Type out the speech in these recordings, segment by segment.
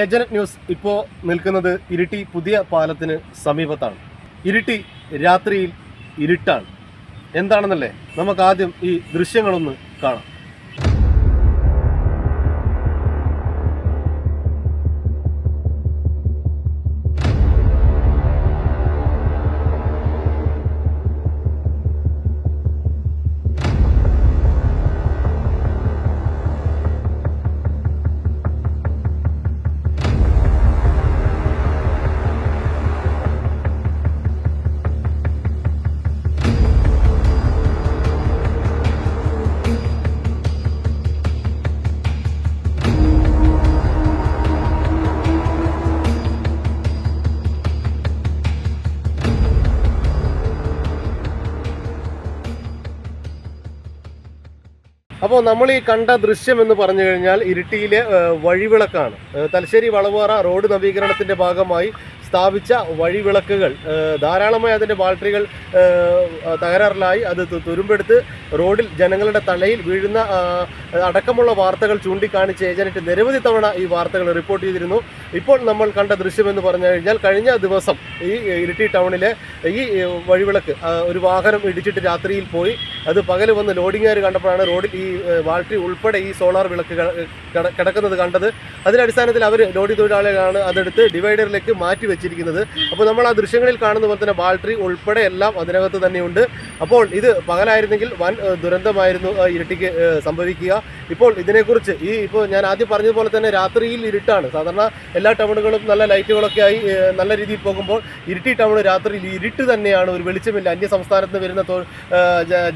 Agent news ഇപ്പോൾ നിൽക്കുന്നത് ഇരിട്ടി പുതിയ പാലത്തിന് സമീപത്താണ്. ഇരിട്ടി രാത്രിയിൽ ഇരുട്ടാണ്. എന്താണെന്നല്ലേ? നമുക്ക് ആദ്യം ഈ ദൃശ്യങ്ങളൊന്ന് കാണാം. അപ്പോൾ നമ്മൾ ഈ കണ്ട ദൃശ്യം എന്ന് പറഞ്ഞു കഴിഞ്ഞാൽ ഇരിട്ടിയിലെ വഴിവിളക്കാണ്. തലശ്ശേരി വളവാറ റോഡ് നവീകരണത്തിന്റെ ഭാഗമായി സ്ഥാപിച്ച വഴിവിളക്കുകൾ. ധാരാളമായി അതിന്റെ ബാറ്ററികൾ തകരാറിലായി. അത് തുരുമ്പെടുത്ത് റോഡിൽ ജനങ്ങളുടെ തലയിൽ വീഴുന്ന അടക്കമുള്ള വാർത്തകൾ ചൂണ്ടിക്കാണിച്ച് ഏജനറ്റ് നിരവധി തവണ ഈ വാർത്തകൾ റിപ്പോർട്ട് ചെയ്തിരുന്നു. ഇപ്പോൾ നമ്മൾ കണ്ട ദൃശ്യം എന്ന് പറഞ്ഞു കഴിഞ്ഞാൽ കഴിഞ്ഞ ദിവസം ഈ ഇരിട്ടി ടൗണിലെ ഈ വഴിവിളക്ക് ഒരു വാഹനം ഇടിച്ചിട്ട് രാത്രിയിൽ പോയി. അത് പകൽ വന്ന് ലോഡിങ്ങുകാർ കണ്ടപ്പോഴാണ് റോഡിൽ ഈ ബാറ്ററി ഉൾപ്പെടെ ഈ സോളാർ വിളക്ക് കിടക്കുന്നത് കണ്ടത്. അതിന്റെ അടിസ്ഥാനത്തിൽ അവർ ലോഡി തൊഴിലാളികളാണ് അതെടുത്ത് ഡിവൈഡറിലേക്ക് മാറ്റി വെച്ചിരിക്കുന്നത്. അപ്പോൾ നമ്മൾ ആ ദൃശ്യങ്ങളിൽ കാണുന്ന പോലെ തന്നെ ബാറ്ററി ഉൾപ്പെടെ എല്ലാം അതിനകത്ത് തന്നെയുണ്ട്. അപ്പോൾ ഇത് പകലായിരുന്നെങ്കിൽ വൻ ദുരന്തമായിരുന്നു ഇരട്ടിക്ക് സംഭവിക്കുക. ഇപ്പോൾ ഇതിനെക്കുറിച്ച് ഈ ഇപ്പോൾ ഞാൻ ആദ്യം പറഞ്ഞതുപോലെ തന്നെ രാത്രിയിൽ ഇരുട്ടാണ്. സാധാരണ എല്ലാ ടൗണുകളും നല്ല ലൈറ്റുകളൊക്കെ ആയി നല്ല രീതിയിൽ പോകുമ്പോൾ ഇരുട്ടി ടൗൺ രാത്രിയിൽ ഇരുട്ട് തന്നെയാണ് ഒരു വെളിച്ചമില്ല. അന്യ സംസ്ഥാനത്ത് വരുന്ന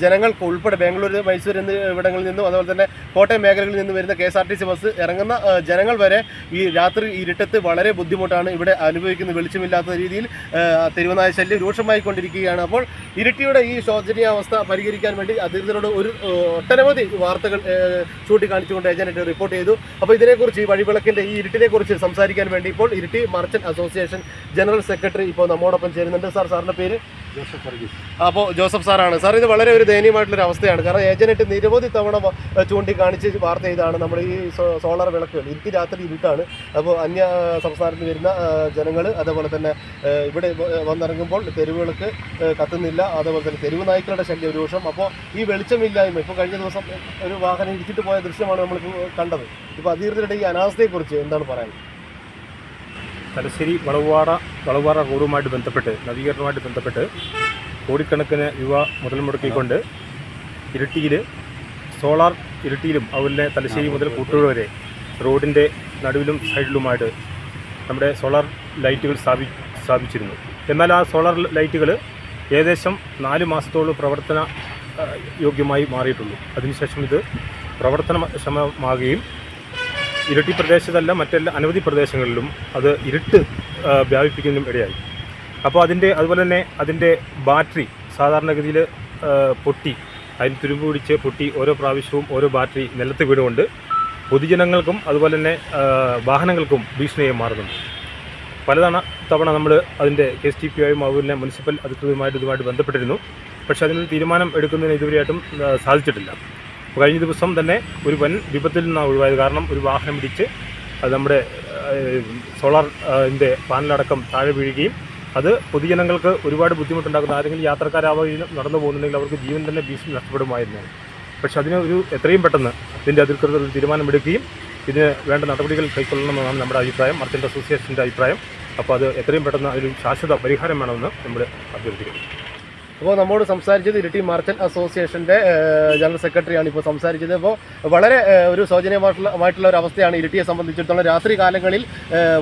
ജനങ്ങൾക്ക് ഉൾപ്പെടെ ബാംഗ്ലൂർ മൈസൂർ എന്നിവിടങ്ങളിൽ നിന്നും അതുപോലെ തന്നെ കോട്ടയം മേഖലകളിൽ നിന്ന് വരുന്ന K S R T C bus ഇറങ്ങുന്ന ജനങ്ങൾ വരെ ഈ രാത്രി ഇരുട്ടത്ത് വളരെ ബുദ്ധിമുട്ടാണ്. ഇവിടെ അനുഭവിക്കുന്ന വെളിച്ചമില്ലാത്ത രീതിയിൽ തെരുവുനായ ശല്യം രൂക്ഷമായി കൊണ്ടിരിക്കുകയാണ്. അപ്പോൾ ഇരുട്ടിയുടെ ഈ ശോചനീയാവസ്ഥ പരിഹരിക്കാൻ വേണ്ടി അധികൃതരോട് ഒരു ഒട്ടനവധി വാർത്തകൾ ചൂണ്ടിക്കാണിച്ചുകൊണ്ട് ഏജന്റ് റിപ്പോർട്ട് ചെയ്തു. അപ്പോൾ ഇതിനെക്കുറിച്ച് ഈ വഴിവിളക്കിന്റെ ഈ ഇരുട്ടിനെ കുറിച്ച് സംസാരിക്കാൻ വേണ്ടി ഇപ്പോൾ Iritty merchant association general secretary ഇപ്പോൾ നമ്മോടൊപ്പം ചേരുന്നുണ്ട്. സാർ സാറിന്റെ പേര്? ജോസഫ് വർഗീസ് അപ്പോൾ ജോസഫ് സാറാണ്. സാർ ഇത് വളരെ ഒരു ദയനീയമായിട്ടുള്ള അവസ്ഥയാണ്. കാരണം ഏജന്റ് നിരവധി തവണ ചൂണ്ടിക്കാണിച്ച് വാർത്ത ചെയ്താണ് നമ്മുടെ ഈ സോളാർ വിളക്കുകൾ. ഇരുട്ടി രാത്രി ഇരുട്ടാണ്. അപ്പോൾ അന്യ സംസ്ഥാനത്ത് വരുന്ന ജനങ്ങൾ അതേപോലെ തന്നെ ഇവിടെ വന്നിറങ്ങുമ്പോൾ തെരുവുകൾക്ക് കത്തുന്നില്ല. അതേപോലെ തന്നെ തെരുവ് നായ്ക്കളുടെ ശല്യം രൂക്ഷം അപ്പോൾ ഈ വെളിച്ചമില്ലായ്മ ഇപ്പോൾ കഴിഞ്ഞ ദിവസം ഒരു വാഹനം ഇടിച്ചിട്ട് പോയ ദൃശ്യമാണ് നമ്മൾ കണ്ടത്. ഇപ്പോൾ അധികൃതരുടെ ഈ അനാസ്ഥയെക്കുറിച്ച് എന്താണ് പറയാൻ തലശ്ശേരി വളവുപാറ വളവുപാറ റോഡുമായിട്ട് ബന്ധപ്പെട്ട് നവീകരണവുമായിട്ട് ബന്ധപ്പെട്ട് കോടിക്കണക്കിന് യുവ മുതൽ മുടക്കിക്കൊണ്ട് ഇരിട്ടിയിൽ സോളാർ ഇരുട്ടിയിലും അതുപോലെ തലശ്ശേരി മുതൽ കൂട്ടുപുഴ വരെ റോഡിന്റെ നടുവിലും സൈഡിലുമായിട്ട് നമ്മുടെ സോളാർ ലൈറ്റുകൾ സ്ഥാപി സ്ഥാപിച്ചിരുന്നു. എന്നാൽ ആ സോളാർ ലൈറ്റുകൾ ഏകദേശം നാല് മാസത്തോളം പ്രവർത്തന യോഗ്യമായി മാറിയിട്ടുള്ളൂ. അതിനുശേഷം ഇത് പ്രവർത്തന പ്രവർത്തനക്ഷമമാകുകയും ഇരട്ടി പ്രദേശത്തല്ല മറ്റെല്ലാ അനവധി പ്രദേശങ്ങളിലും അത് ഇരുട്ട് വ്യാപിപ്പിക്കുന്നതിനും ഇടയായി. അപ്പോൾ അതിന്റെ അതുപോലെ തന്നെ അതിന്റെ ബാറ്ററി സാധാരണഗതിയിൽ പൊട്ടി അതിന് തുരുമ്പ് പിടിച്ച് പൊട്ടി ഓരോ പ്രാവശ്യവും ഓരോ ബാറ്ററി നിലത്ത് വീണുകൊണ്ട് പൊതുജനങ്ങൾക്കും അതുപോലെ തന്നെ വാഹനങ്ങൾക്കും ഭീഷണിയായി മാറുന്നുണ്ട്. പലതവണ തവണ നമ്മൾ അതിന്റെ കെ എസ് ടി പി ആയും അതുപോലെ മുനിസിപ്പൽ അധികൃതരുമായിട്ട് ഇതുമായിട്ട് ബന്ധപ്പെട്ടിരുന്നു. പക്ഷേ അതിനൊരു തീരുമാനം എടുക്കുന്നതിന് ഇതുവരെയായിട്ടും സാധിച്ചിട്ടില്ല. കഴിഞ്ഞ ദിവസം തന്നെ ഒരു വൻ വിപത്തിൽ നിന്ന് ഒഴിവായത്. കാരണം ഒരു വാഹനം ഇടിച്ച് അത് നമ്മുടെ സോളാർ ഇതിന്റെ പാനലടക്കം താഴെ വീഴുകയും അത് പൊതുജനങ്ങൾക്ക് ഒരുപാട് ബുദ്ധിമുട്ടുണ്ടാക്കുന്ന ആരെങ്കിലും യാത്രക്കാരാവുകയും നടന്നു പോകുന്നുണ്ടെങ്കിൽ അവർക്ക് ജീവൻ തന്നെ ഭീഷണി നഷ്ടപ്പെടുമായിരുന്നു. പക്ഷെ അതിന് ഒരു എത്രയും പെട്ടെന്ന് ഇതിന്റെ അധികൃതർ തീരുമാനമെടുക്കുകയും ഇതിന് വേണ്ട നടപടികൾ കൈക്കൊള്ളണമെന്നാണ് നമ്മുടെ അഭിപ്രായം. മർച്ചന്റ് അസോസിയേഷന്റെ അഭിപ്രായം. അപ്പോൾ അത് എത്രയും പെട്ടെന്ന് അതിൽ ശാശ്വത പരിഹാരം വേണമെന്ന് നമ്മൾ അഭ്യർത്ഥിക്കുന്നു. അപ്പോൾ നമ്മോട് സംസാരിച്ചത് ഇരിട്ടി മാർച്ചൽ അസോസിയേഷന്റെ ജനറൽ സെക്രട്ടറിയാണ് ഇപ്പോൾ സംസാരിച്ചത്. അപ്പോൾ വളരെ ഒരു ശോചനീയമായിട്ടുള്ള ഒരു അവസ്ഥയാണ് ഇരിട്ടിയെ സംബന്ധിച്ചിടത്തോളം രാത്രി കാലങ്ങളിൽ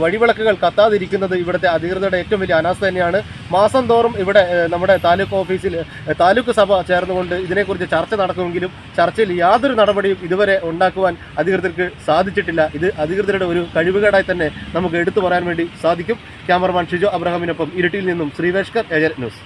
വഴിവിളക്കുകൾ കത്താതിരിക്കുന്നത് ഇവിടുത്തെ അധികൃതരുടെ ഏറ്റവും വലിയ അനാസ്ഥ തന്നെയാണ്. മാസം തോറും ഇവിടെ നമ്മുടെ താലൂക്ക് ഓഫീസിൽ താലൂക്ക് സഭ ചേർന്നുകൊണ്ട് ഇതിനെക്കുറിച്ച് ചർച്ച നടക്കുമെങ്കിലും ചർച്ചയിൽ യാതൊരു നടപടിയും ഇതുവരെ ഉണ്ടാക്കുവാൻ അധികൃതർക്ക് സാധിച്ചിട്ടില്ല. ഇത് അധികൃതരുടെ ഒരു കഴിവുകേടായി തന്നെ നമുക്ക് എടുത്തു പറയാൻ വേണ്ടി സാധിക്കും. ക്യാമറമാൻ ഷിജോ അബ്രഹാമിനൊപ്പം ഇരിട്ടിയിൽ നിന്നും ശ്രീവേഷ്കർ ഏജൻ ന്യൂസ്.